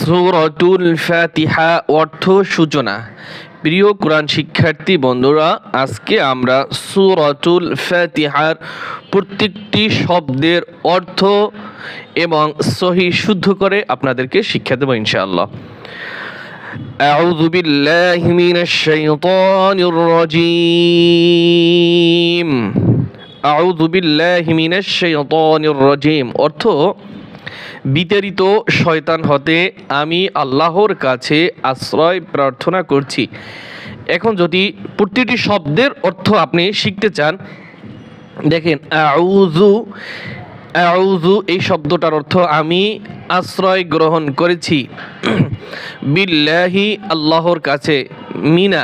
সুরতুল ফাতিহা অর্থ সূচনা প্রিয় কোরআন শিক্ষার্থী বন্ধুরা আজকে আমরা সুরতুল ফাতিহার প্রত্যেকটি শব্দের অর্থ এবং সহি শুদ্ধ করে আপনাদেরকে শিক্ষা দেবো ইনশাআল্লাহ أعوذ بالله من الشيطان الرجيم أعوذ بالله من الشيطان الرجيم অর্থ বিতাড়িত শয়তান হতে আমি আল্লাহর কাছে আশ্রয় প্রার্থনা করছি। এখন যদি প্রতিটি শব্দের অর্থ আপনি শিখতে চান, দেখেন আউজু আউজু এই শব্দটার অর্থ আমি আশ্রয় গ্রহণ করেছি। বিল্লাহি, আল্লাহর কাছে, মিনা।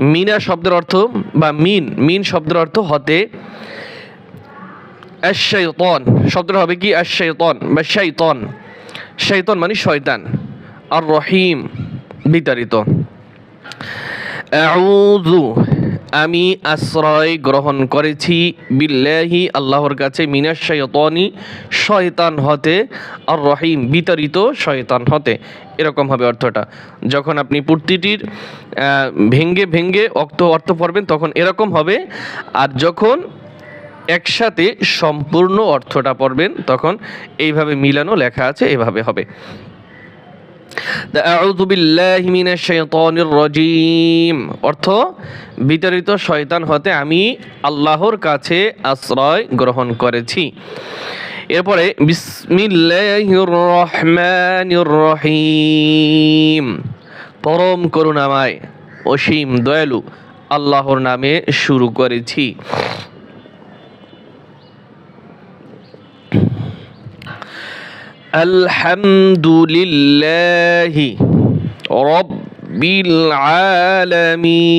মিনা শব্দের অর্থ বা মিন মিন শব্দের অর্থ হতে আশাইতন শব্দটা হবে কি? আশাইতন বা শাইতন। শাইতন মানে শয়তান। আর রহিম বিতাড়িত আমি আশ্রয় গ্রহণ করেছি বিল্লাহি, আল্লাহর কাছে মিনাশ শাইতানি, শয়তান হতে। আর রহিম বিতাড়িত শয়তান হতে। এরকম হবে অর্থটা। যখন আপনি প্রতিটির ভেঙ্গে ভেঙ্গে অর্থ অর্থ পড়বেন, তখন এরকম হবে। আর যখন একসাথে সম্পূর্ণ অর্থটা পড়বেন, তখন এইভাবে মিলানো লেখা আছে, এভাবে হবে। অর্থ, বিতাড়িত শয়তান হতে আমি আল্লাহর কাছে আশ্রয় গ্রহণ করেছি। এরপরে রহিম। পরম করুণাময়, অসীম দয়ালু আল্লাহর নামে শুরু করেছি। الحمد لله رب العالمين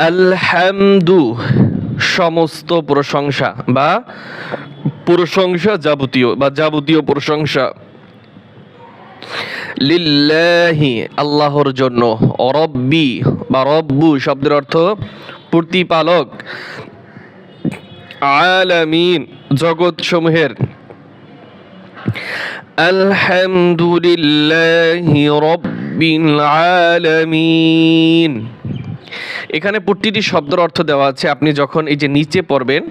আলহামদু সমস্ত প্রশংসা বা প্রশংসা যাবতীয় বা যাবতীয় প্রশংসা লিল্লাহি আল্লাহর জন্য রব্বি বা রব্বু শব্দের অর্থ প্রতিপালক আলামিন জগৎ সমূহের আলহামদুলিল্লাহি রব্বিল আলামিন। এখানে প্রতিটি শব্দের অর্থ দেওয়া আছে। আপনি যখন এই যে নিচে পড়বেন,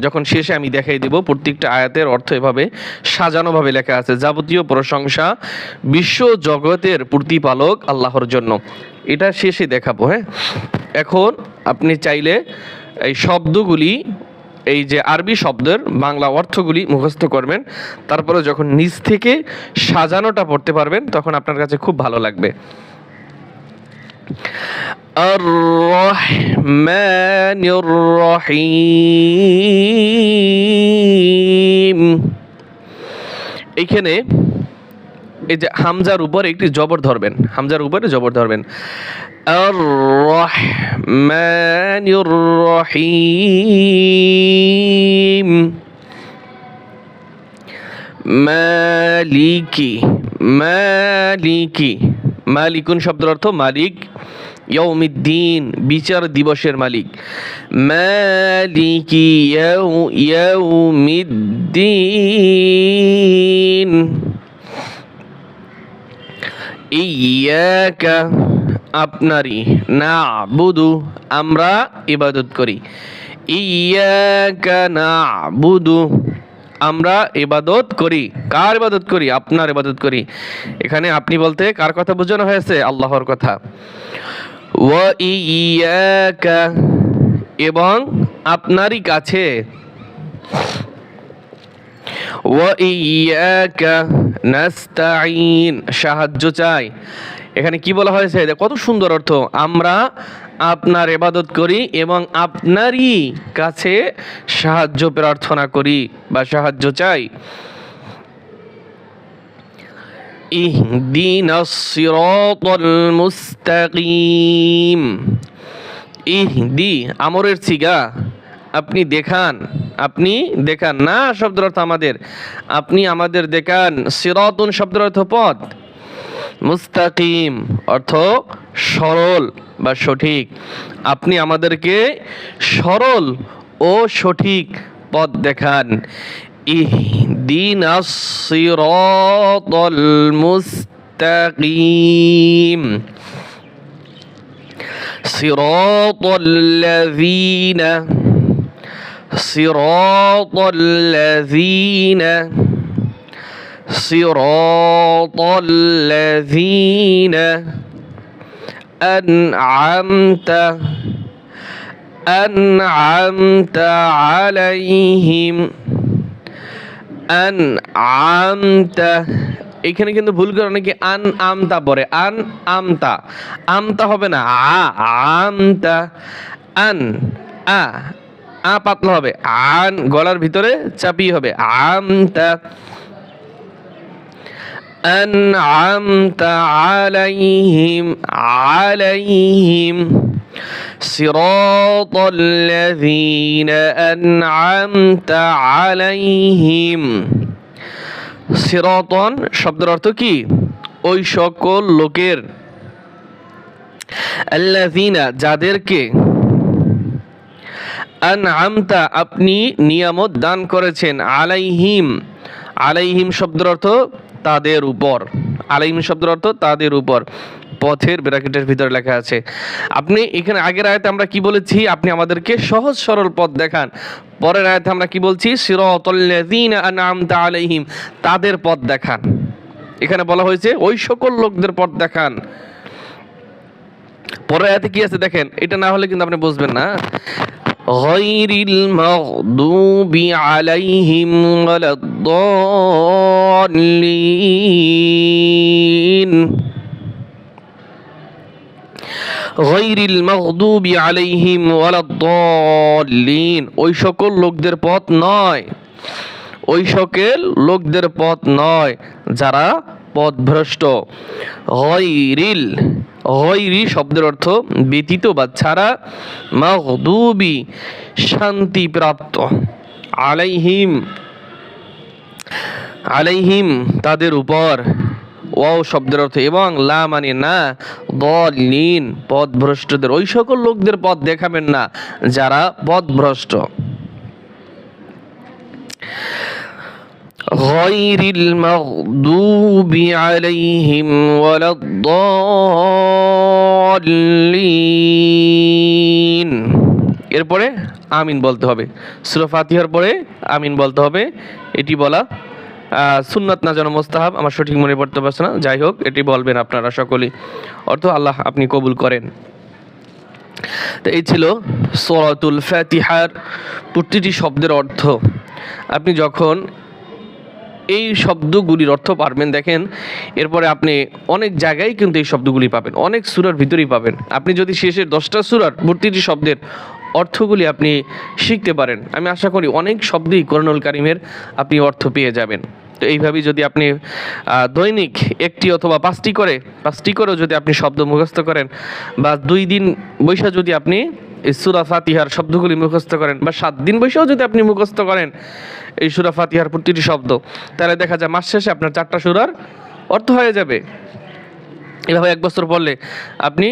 যখন শেষে আমি দেখাই দেব, প্রত্যেকটা আয়াতের অর্থ এভাবে সাজানোভাবে লেখা আছে। যাবতীয় প্রশংসা বিশ্ব জগতের প্রতিপালক আল্লাহর জন্য। এটা শেষে দেখাবো হ্যাঁ? এখন আপনি চাইলে এই শব্দগুলি এই যে আরবি শব্দের বাংলা অর্থগুলি মুখস্থ করবেন তারপরে যখন নিজ থেকে সাজানোটা পড়তে পারবেন তখন আপনার কাছে খুব ভালো লাগবে الرحمن الرحيم এইখানে এই যে হামজার উপর একটি জবর ধরবেন, হামজার উপরে জবর ধরবেন। মালিকি মালিকি। মালিকুন শব্দের অর্থ মালিক ইয়ৌমিদ্দিন বিচার দিবসের মালিক। মালিকি ইয়াউ ইয়াউমিদ্দিন। ইয়াকা আপনারই না বুধু আমরা ইবাদত করি। ইয়াকা না বুধু আমরা ইবাদত করি। কার ইবাদত করি? আপনার ইবাদত করি। এখানে আপনি বলতে কার কথা বোঝানো হয়েছে? আল্লাহর কথা। ওয়া ইয়াকা এবং আপনারই কাছে। নাস্তাইন সাহায্য চাই। এখানে কি বলা হয়েছে? কত সুন্দর অর্থ। আমরা আপনার এবাদত করি এবং আপনারই কাছে সাহায্য প্রার্থনা করি বা সাহায্য চাই। আমরের সিগা, আপনি দেখান। আপনি দেখান না শব্দের অর্থ আমাদের আপনি আমাদের দেখান সিরাতুন শব্দের অর্থ পথ মুস্তাকিম অর্থ সরল বা সঠিক আপনি আমাদেরকে সরল ও সঠিক পথ দেখান اهدنا الصراط المستقيم صراط الذين صراط الذين صراط الذين أنعمت أنعمت عليهم أنعمت এখানে কিন্তু ভুল করে অনেকে আন আমতা পড়ে আন আমতা আমতা হবে না আ আমতা আন আ আ পাতলা হবে আন গলার ভিতরে চাপিয়ে হবে আমতা أنعمت عليهم عليهم صراط الذين أنعمت عليهم সিরতন শব্দের অর্থ কি ওই সকল লোকের আল্লাযিনা যাদেরকে আনআমতা, আপনি নিয়ামত দান করেছেন, আলাইহিম। আলাইহিম শব্দের অর্থ তাদের উপর। আলাইহিম শব্দের অর্থ তাদের উপর। পথের ব্র্যাকেটের ভিতরে লেখা আছে। আপনি এখানে আগের আয়তে আমরা কি বলেছি? আপনি আমাদেরকে সহজ সরল পথ দেখান। পরের আয়তে আমরা কি বলছি? সিরাতাল্লাযীনা আলাইহিম। তাদের পথ দেখান। এখানে বলা হয়েছে, ওই সকল লোকদের পথ দেখান। পরের আয়াতে কি আছে দেখেন? এটা না হলে কিন্তু আপনি বুঝবেন না। غير المغضوب عليهم ولا الضالين غير المغضوب عليهم ولا الضالين ওই সকল লোকদের পথ নয় ওই সকল লোকদের পথ নয় যারা পথভ্রষ্ট। হইরিল হইরি শব্দের অর্থ ব্যতীত বা ছাড়া মাহদুবি শান্তি প্রাপ্ত আলাইহিম আলাইহিম তাদের উপর। ওয়াও শব্দের অর্থ এবং লা মানে না, দলিন, পথভ্রষ্টদের। ওই সকল লোকদের পথ দেখাবেন না যারা পথভ্রষ্ট। غير المغضوب عليهم ولا الضالين এরপরে আমিন বলতে হবে সূরা ফাতিহার পরে আমিন বলতে হবে এটি বলা আহ, সুন্নাত না যেন মোস্তাহাব আমার সঠিক মনে পড়তে পারছে না যাই হোক এটি বলবেন আপনারা সকলেই অর্থ আল্লাহ আপনি কবুল করেন তো এই ছিল সরাতুল ফাতিহার প্রতিটি শব্দের অর্থ আপনি যখন এই শব্দগুলির অর্থ পারবেন, দেখেন, এরপরে আপনি অনেক জায়গায় কিন্তু এই শব্দগুলি পাবেন, অনেক সুরার ভিতরেই পাবেন। আপনি যদি শেষের দশটা সুরার প্রতিটি শব্দের অর্থগুলি আপনি শিখতে পারেন, আমি আশা করি অনেক শব্দই করণুল কারিমের আপনি অর্থ পেয়ে যাবেন। তো এইভাবেই যদি আপনি দৈনিক একটি অথবা পাঁচটি করে, পাঁচটি করেও যদি আপনি শব্দ মুখস্থ করেন বা দুই দিন বৈশা যদি আপনি এই সুরা ফাতিহার শব্দগুলি মুখস্থ করেন বা সাত দিন বৈশাও যদি আপনি মুখস্থ করেন এই সুরা ফাতিহার প্রতিটি শব্দ, তাহলে দেখা যায় মাস শেষে আপনার চারটা সুরার অর্থ হয়ে যাবে। এভাবে এক বছর পড়লে আপনি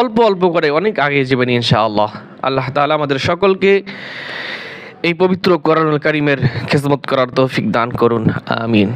অল্প অল্প করে অনেক আগে যাবেন ইনশাআল্লাহ। আল্লাহ তাআলা আমাদের সকলকে এই পবিত্র কোরআনুল কারিমের খেজমত করার তৌফিক দান করুন, আমিন।